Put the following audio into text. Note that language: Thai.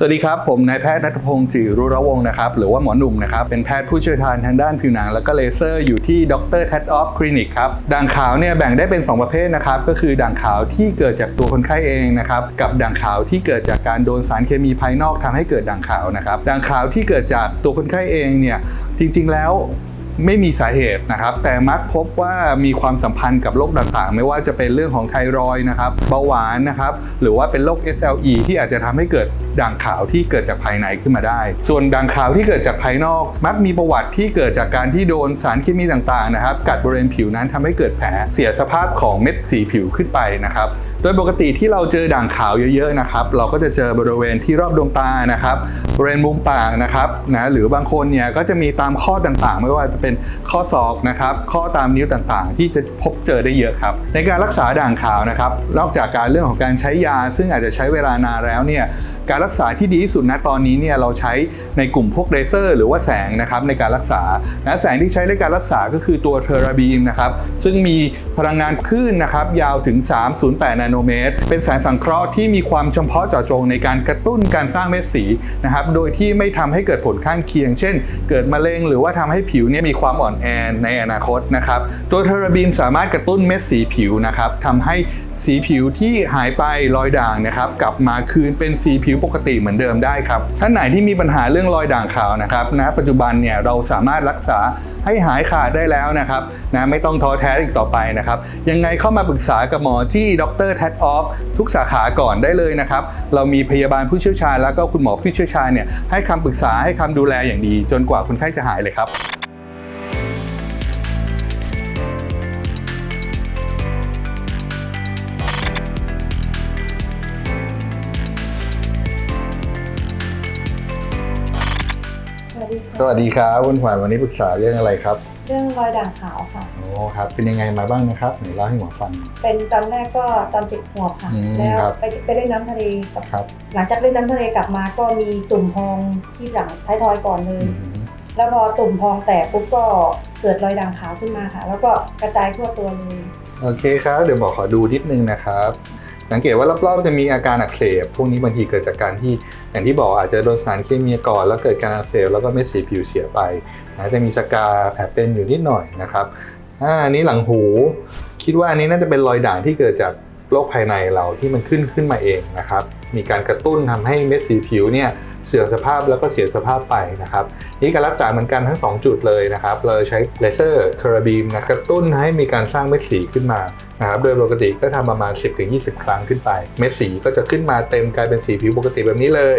สวัสดีครับ ผมนายแพทย์นัทพงศ์จิรุรวงศ์นะครับหรือว่าหมอหนุ่มนะครับเป็นแพทย์ผู้เชี่ยวชาญทางด้านผิวหนัง แล้วก็เลเซอร์อยู่ที่ดรแท t ออฟคลินิกครับด่างขาวเนี่ยแบ่งได้เป็น 2 ประเภทนะครับก็คือด่างขาวที่เกิดจากตัวคนไข้เองนะครับกับด่างขาวที่เกิดจากการโดนสารเคมีภายนอกทำให้เกิดด่างขาวนะครับด่างขาวที่เกิดจากตัวคนไข้เองเนี่ยจริง ๆ แล้ว ไม่มีสาเหตุนะครับ แต่มักพบว่ามีความสัมพันธ์กับโรคต่างๆ ไม่ว่าจะเป็นเรื่องของไทรอยนะครับเบาหวานนะครับ หรือว่าเป็นโรค SLE ที่อาจจะทำให้เกิดด่างขาวที่เกิดจากภายในขึ้นมาได้ ส่วนด่างขาวที่เกิดจากภายนอก มักมีประวัติที่เกิดจากการที่โดนสารเคมีต่างๆนะครับ กัดบริเวณผิวนั้นทำให้เกิดแผลเสียสภาพของเม็ดสีผิวขึ้นไปนะครับโดยปกติที่เราเจอด่างขาวเยอะๆนะครับ เราก็จะเจอบริเวณที่รอบดวงตานะครับบริเวณมุมปากนะครับนะหรือบางคนเนี่ยก็จะมีตามข้อต่างๆ ไม่ว่าจะเป็นข้อศอกนะครับข้อตามนิ้วต่างๆ ที่จะพบเจอได้เยอะครับ ในการรักษาด่างขาวนะครับนอกจากการเรื่องของการใช้ยา ซึ่งอาจจะใช้เวลานานแล้วเนี่ยการรักษาที่ดีที่สุดนะตอนนี้เนี่ยเราใช้ในกลุ่มพวกเลเซอร์ หรือว่าแสงนะครับในการรักษานะแสงที่ใช้ในการรักษาก็คือตัวเทอราบีมนะครับซึ่งมีพลังงานคลื่นนะครับยาวถึง 308 นาโนเมตร เป็นแสงสังเคราะห์ที่มีความเฉพาะเจาะจงในการกระตุ้นการสร้างเม็ดสีนะครับโดยที่ไม่ทำให้เกิดผลข้างเคียง เช่น เกิดมะเร็งหรือว่าทำให้ผิวเนี่ยมีความอ่อนแอในอนาคตนะครับตัวเทอราบีมสามารถกระตุ้นเม็ดสีผิวนะครับทำให้สีผิวที่หายไปรอยด่างนะครับกลับมาคืนเป็นสีผิวปกติเหมือนเดิมได้ครับท่านไหนที่มีปัญหาเรื่องรอยด่างขาวนะครับณปัจจุบันเนี่ยเราสามารถรักษาให้หายขาดได้แล้วนะครับนะไม่ต้องท้อแท้อีกต่อไปนะครับยังไงเข้ามาปรึกษากับหมอที่ดรแท t ออฟทุกสาขาก่อนได้เลยนะครับเรามีพยาบาลผู้เชี่ยวชาญแล้วก็คุณหมอผู้เชี่ยวชาญเนี่ยให้คำปรึกษาให้คำดูแลอย่างดี จนกว่าคนไข้จะหายเลยครับ สวัสดีค่ะสวัสดีครับคุณขวัญวันนี้ปรึกษาเรื่องอะไรครับ เรื่องรอยด่างขาวค่ะ โอ้ครับ เป็นยังไงมาบ้างนะครับไหนเล่าให้หมอฟัง เป็นตอนแรกก็ตอนเจ็บหัวค่ะ อืมแล้วครับ ไปไปเล่นน้ำทะเลกับครับหลังจากเล่นน้ำทะเลกลับมาก็มีตุ่มพองที่หลังท้ายทอยก่อนเลยอืมแล้วพอตุ่มพองแตกปุ๊บก็เกิดรอยด่างขาวขึ้นมาค่ะ แล้วก็กระจายทั่วตัวเลย โอเคครับ เดี๋ยวบอกขอดูนิดนึงนะครับ สังเกตว่ารอบๆจะมีอาการอักเสบ พวกนี้บางทีเกิดจากการที่อย่างที่บอกอาจจะโดนสารเคมีก่อน แล้วเกิดการอักเสบแล้วก็เม็ดสีผิวเสียไปนะจะมีสกาแผลเป็นอยู่นิดหน่อยนะครับอ่าอันนี้หลังหู คิดว่าอันนี้น่าจะเป็นรอยด่างที่เกิดจาก โรคภายในเราที่มันขึ้นขึ้นมาเองนะครับ มีการกระตุ้นทำให้เม็ดสีผิวเนี่ยเสื่อมสภาพแล้วก็เสียสภาพไปนะครับ นี่การรักษาเหมือนกันทั้ง 2 จุดเลยนะครับ เราใช้เลเซอร์เทอราบีมนะกระตุ้นให้มีการสร้างเม็ดสีขึ้นมานะครับโดยปกติก็ทำประมาณ 10-20 ครั้งขึ้นไป เม็ดสีก็จะขึ้นมาเต็มกลายเป็นสีผิวปกติแบบนี้เลย